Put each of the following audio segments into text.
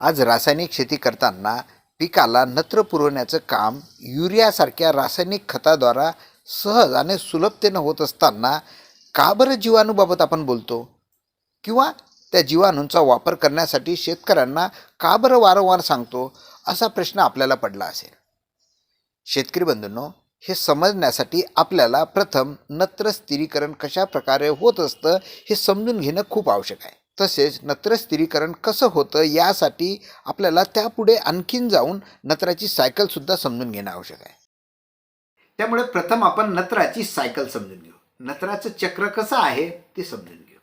आज रासायनिक शेती करताना पिकाला नत्र पुरवण्याचं काम युरियासारख्या रासायनिक खताद्वारा सहज आणि सुलभतेनं होत असताना का बरं जीवाणूबाबत आपण बोलतो? किंवा त्या जीवाणूंचा वापर करण्यासाठी शेतकऱ्यांना का बरं वारंवार सांगतो? असा प्रश्न आपल्याला पडला असेल. शेतकरी बंधूंनो हे समजण्यासाठी आपल्याला प्रथम नत्र स्थिरीकरण कशा प्रकारे होत असतं हे समजून घेणं खूप आवश्यक आहे. तसेच नत्र स्थिरीकरण कसं होतं यासाठी आपल्याला त्यापुढे आणखीन जाऊन नत्राची सायकलसुद्धा समजून घेणं आवश्यक आहे. त्यामुळे प्रथम आपण नत्राची सायकल समजून घेऊ. नत्राचं चक्र कसं आहे ते समजून घेऊ.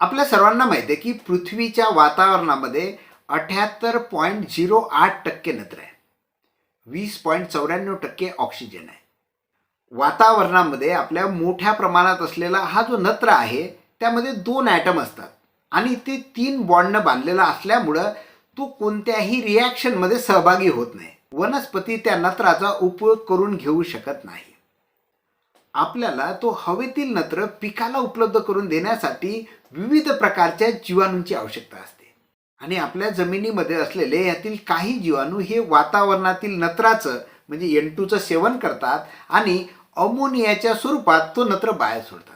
आपल्या सर्वांना माहिती आहे की पृथ्वीच्या वातावरणामध्ये अठ्याहत्तर पॉईंट झिरो आठ टक्के नत्र आहे. वीस पॉईंट चौऱ्याण्णव टक्के ऑक्सिजन आहे. वातावरणामध्ये आपल्या मोठ्या प्रमाणात असलेला हा जो नत्र आहे त्यामध्ये दोन ॲटम असतात. आणि ते तीन बॉन्डनं बांधलेला असल्यामुळं तो कोणत्याही रिॲक्शनमध्ये सहभागी होत नाही. वनस्पती त्या नत्राचा उपयोग करून घेऊ शकत नाही. आपल्याला तो हवेतील नत्र पिकाला उपलब्ध करून देण्यासाठी विविध प्रकारच्या जीवाणूंची आवश्यकता असते. आणि आपल्या जमिनीमध्ये असलेले यातील काही जीवाणू हे वातावरणातील नत्राचं म्हणजे एन टूचं सेवन करतात आणि अमोनियाच्या स्वरूपात तो नत्र बाहेर सोडतात.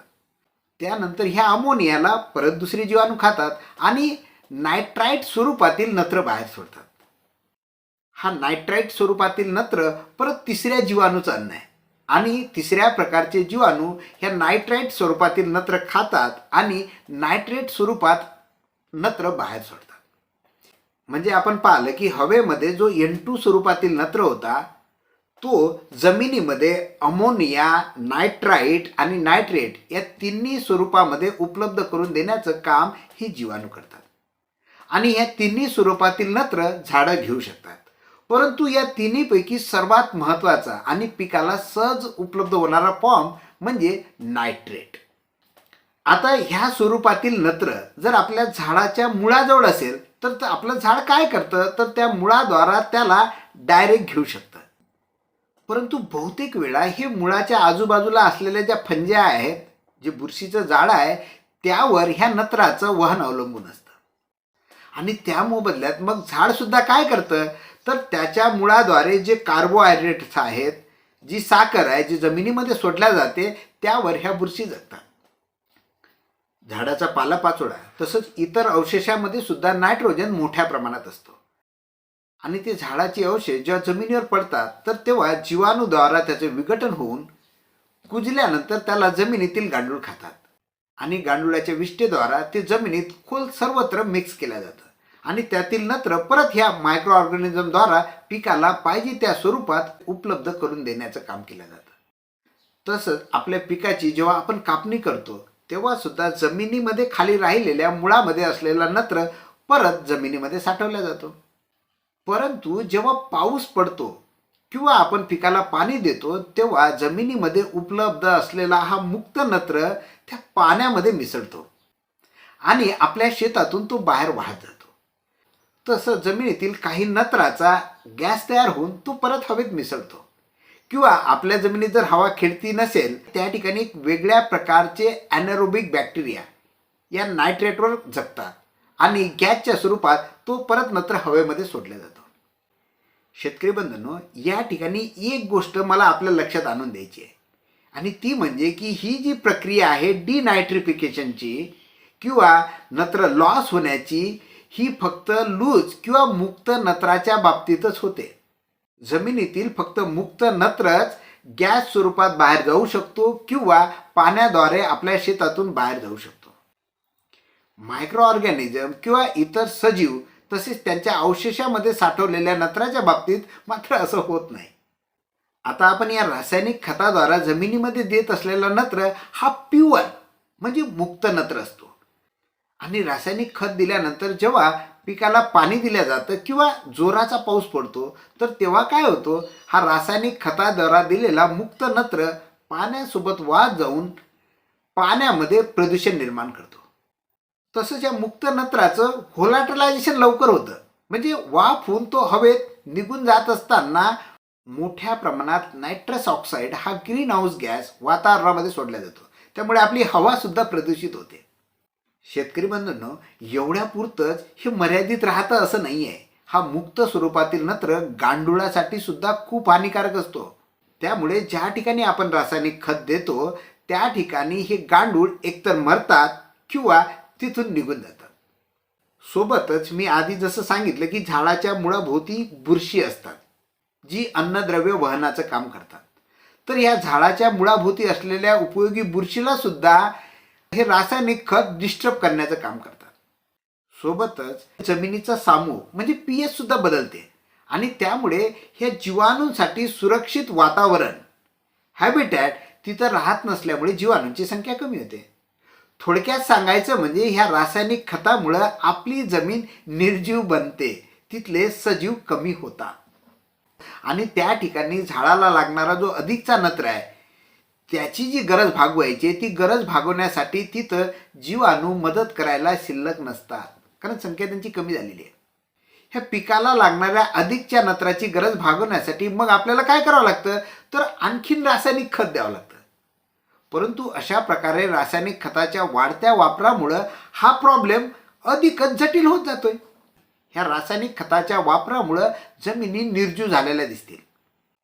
त्यानंतर ह्या अमोनियाला परत दुसरे जीवाणू खातात आणि नायट्राईट स्वरूपातील नत्र बाहेर सोडतात. हा नायट्राईट स्वरूपातील नत्र परत तिसऱ्या जीवाणूचं अन्न आहे. आणि तिसऱ्या प्रकारचे जीवाणू ह्या नायट्राईट स्वरूपातील नत्र खातात आणि नायट्रेट स्वरूपात नत्र बाहेर सोडतात. म्हणजे आपण पाहिलं की हवेमध्ये जो एन टू स्वरूपातील नत्र होता तो जमिनीमध्ये अमोनिया नायट्राईट आणि नायट्रेट या तिन्ही स्वरूपामध्ये उपलब्ध करून देण्याचं काम ही जीवाणू करतात. आणि या तिन्ही स्वरूपातील नत्र झाडं घेऊ शकतात. परंतु या तिन्हीपैकी सर्वात महत्त्वाचा आणि पिकाला सहज उपलब्ध होणारा फॉर्म म्हणजे नायट्रेट. आता ह्या स्वरूपातील नत्र जर आपल्या झाडाच्या मुळाजवळ असेल तर आपलं झाड काय करतं? तर त्या मुळाद्वारा त्याला डायरेक्ट घेऊ शकतं. परंतु बहुतेक वेळा हे मुळाच्या आजूबाजूला असलेल्या ज्या फंज्या आहेत जे बुरशीचं झाड आहे त्यावर ह्या नत्राचं वहन अवलंबून असतं. आणि त्या मोबदल्यात मग झाडसुद्धा काय करतं? तर त्याच्या मुळाद्वारे जे कार्बोहायड्रेट्स आहेत जी साखर आहे जी जमिनीमध्ये सोडल्या जाते त्यावर ह्या बुरशी जगतात. झाडाचा पालापाचोळा तसंच इतर अवशेषामध्ये सुद्धा नायट्रोजन मोठ्या प्रमाणात असतो. आणि ते झाडाचे अवशेष जेव्हा जमिनीवर पडतात तर तेव्हा जीवाणूद्वारा त्याचे विघटन होऊन कुजल्यानंतर त्याला जमिनीतील गांडूळ खातात. आणि गांडुळाच्या विष्ठेद्वारा ते जमिनीत खोल सर्वत्र मिक्स केलं जातं आणि त्यातील नत्र परत ह्या मायक्रो ऑर्गॅनिझमद्वारा पिकाला पाहिजे त्या स्वरूपात उपलब्ध करून देण्याचं काम केलं जातं. तसंच आपल्या पिकाची जेव्हा आपण कापणी करतो तेव्हा सुद्धा जमिनीमध्ये खाली राहिलेल्या मुळामध्ये असलेला नत्र परत जमिनीमध्ये साठवला जातो. परंतु जेव्हा पाऊस पडतो किंवा आपण पिकाला पाणी देतो तेव्हा जमिनीमध्ये उपलब्ध असलेला हा मुक्त नत्र त्या पाण्यामध्ये मिसळतो आणि आपल्या शेतातून तो बाहेर वाहत जातो. तसं जमिनीतील काही नत्राचा गॅस तयार होऊन तो परत हवेत मिसळतो. किंवा आपल्या जमिनीत जर हवा खेळती नसेल त्या ठिकाणी एक वेगळ्या प्रकारचे ॲनारोबिक बॅक्टेरिया या नायट्रेटवर जगतात. आणि गॅसच्या स्वरूपात तो परत नत्र हवेमध्ये सोडला जातो. शेतकरी बंधनो या ठिकाणी एक गोष्ट मला आपल्या लक्षात आणून द्यायची आहे. आणि ती म्हणजे की ही जी प्रक्रिया आहे डिनायट्रिफिकेशनची किंवा नत्र लॉस होण्याची ही फक्त लूज किंवा मुक्त नत्राच्या बाबतीतच होते. जमिनीतील फक्त मुक्त नत्रच गॅस स्वरूपात बाहेर जाऊ शकतो किंवा पाण्याद्वारे आपल्या शेतातून बाहेर जाऊ शकतो. मायक्रो ऑर्गॅनिझम किंवा इतर सजीव तसेच त्यांच्या अवशेषामध्ये साठवलेल्या नत्राच्या बाबतीत मात्र असं होत नाही. आता आपण या रासायनिक खताद्वारा जमिनीमध्ये देत असलेला नत्र हा प्युअर म्हणजे मुक्त नत्र असतो. आणि रासायनिक खत दिल्यानंतर जेव्हा पिकाला पाणी दिलं जातं किंवा जोराचा पाऊस पडतो तर तेव्हा काय होतो? हा रासायनिक खताद्वारा दिलेला मुक्त नत्र पाण्यासोबत वाद जाऊन पाण्यामध्ये प्रदूषण निर्माण करतो. तसंच या मुक्त नत्राचं लवकर होतं. म्हणजे वाफ होऊन तो हवेत निघून जात असताना मोठ्या प्रमाणात नायट्रस ऑक्साईड हा ग्रीन हाऊस गॅस वातावरणामध्ये सोडला जातो. त्यामुळे आपली हवासुद्धा प्रदूषित होते. शेतकरी बंधूंनो एवढ्या पुरतंच हे मर्यादित राहतं असं नाही आहे हा मुक्त स्वरूपातील नत्र गांडुळासाठी सुद्धा खूप हानिकारक असतो. त्यामुळे ज्या ठिकाणी आपण रासायनिक खत देतो त्या ठिकाणी हे गांडूळ एकतर मरतात किंवा तिथून निघून जातात. सोबतच मी आधी जसं सांगितलं की झाडाच्या मुळाभोवती बुरशी असतात जी अन्नद्रव्य वहनाचं काम करतात. तर या झाडाच्या मुळाभोवती असलेल्या उपयोगी बुरशीला सुद्धा हे रासायनिक खत डिस्टर्ब करण्याचं काम करतात. सोबतच जमिनीचा सामूह म्हणजे पी एच सुद्धा बदलते आणि त्यामुळे ह्या जीवाणूंसाठी सुरक्षित वातावरण हॅबिटॅट तिथं राहत नसल्यामुळे जीवाणूंची संख्या कमी होते. थोडक्यात सांगायचं म्हणजे ह्या रासायनिक खतामुळं आपली जमीन निर्जीव बनते. तिथले सजीव कमी होतात. आणि त्या ठिकाणी झाडाला लागणारा जो अधिकचा नत्र आहे त्याची जी गरज भागवायची ती गरज भागवण्यासाठी तिथं जीवाणू मदत करायला शिल्लक नसतात. कारण संख्या त्यांची कमी झालेली आहे. ह्या पिकाला लागणाऱ्या अधिकच्या नत्राची गरज भागवण्यासाठी मग आपल्याला काय करावं लागतं? तर आणखीन रासायनिक खत द्यावं लागतं. परंतु अशा प्रकारे रासायनिक खताच्या वाढत्या वापरामुळं हा प्रॉब्लेम अधिकच जटिल होत जातोय. ह्या रासायनिक खताच्या वापरामुळं जमिनी निर्जीव झालेल्या दिसतील.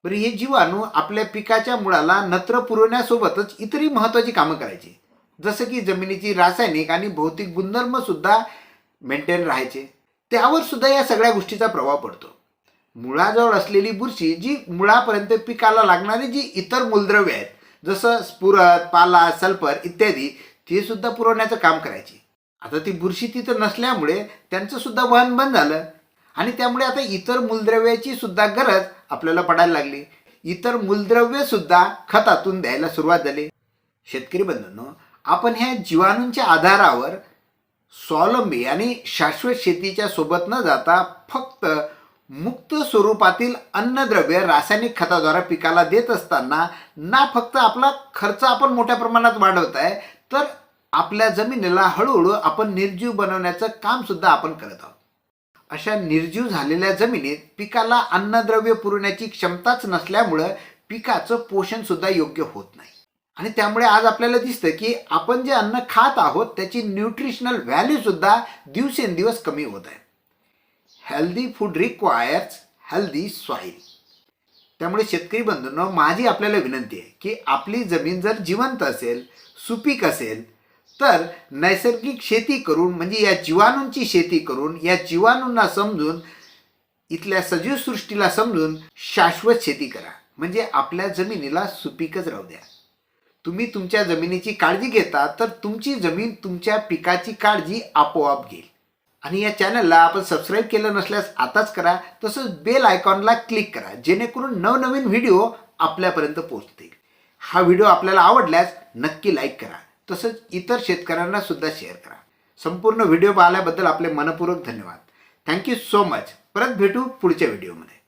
बरं हे जीवाणू आपल्या पिकाच्या मुळाला नत्र पुरवण्यासोबतच इतरही महत्त्वाची कामं करायची. जसं की जमिनीची रासायनिक आणि भौतिक गुणधर्मसुद्धा मेंटेन राहायचे. त्यावर सुद्धा या सगळ्या गोष्टीचा प्रभाव पडतो. मुळाजवळ असलेली बुरशी जी मुळापर्यंत पिकाला लागणारी जी इतर मूलद्रव्य आहेत जसं स्फुरत पाला सल्फर इत्यादी ते सुद्धा पुरवण्याचं काम करायची. आता ती बुरशी तिथं नसल्यामुळे त्यांचं सुद्धा वहन बंद झालं. आणि त्यामुळे आता इतर मूलद्रव्याची सुद्धा गरज आपल्याला पडायला लागली. इतर मूलद्रव्य सुद्धा खतातून द्यायला सुरुवात झाली. शेतकरी बंधूंनो आपण ह्या जीवाणूंच्या आधारावर स्वावलंबी आणि शाश्वत शेतीच्या सोबत न जाता फक्त मुक्त स्वरूपातील अन्नद्रव्य रासायनिक खताद्वारे पिकाला देत असताना ना फक्त आपला खर्च आपण मोठ्या प्रमाणात वाढवत आहे तर आपल्या जमिनीला हळूहळू आपण निर्जीव बनवण्याचं काम सुद्धा आपण करत आहोत. अशा निर्जीव झालेल्या जमिनीत पिकाला अन्नद्रव्य पुरवण्याची क्षमताच नसल्यामुळं पिकाचं पोषण सुद्धा योग्य होत नाही. आणि त्यामुळे आज आपल्याला दिसतं की आपण जे अन्न खात आहोत त्याची न्यूट्रिशनल व्हॅल्यू सुद्धा दिवसेंदिवस कमी होत आहे. Healthy food requires healthy soil त्यामुळे शेतकरी बंधूंनो माझी आपल्याला विनंती आहे की आपली जमीन जर जिवंत असेल सुपीक असेल तर नैसर्गिक शेती करून म्हणजे या जीवाणूंची शेती करून या जीवाणूंना समजून इथल्या सजीव सृष्टीला समजून शाश्वत शेती करा. म्हणजे आपल्या जमिनीला सुपीकच राहू द्या. तुम्ही तुमच्या जमिनीची काळजी घेता तर तुमची जमीन तुमच्या पिकाची काळजी आपोआप घेईल. आणि या चॅनलला आपण सबस्क्राईब केलं नसल्यास आताच करा तसंच बेल आयकॉनला क्लिक करा जेणेकरून नवनवीन व्हिडिओ आपल्यापर्यंत पोहोचतील. हा व्हिडिओ आपल्याला आवडल्यास नक्की लाईक करा तसंच इतर शेतकऱ्यांना सुद्धा शेअर करा. संपूर्ण व्हिडिओ पाहिल्याबद्दल आपले मनपूर्वक धन्यवाद. थँक्यू सो मच परत भेटू पुढच्या व्हिडिओमध्ये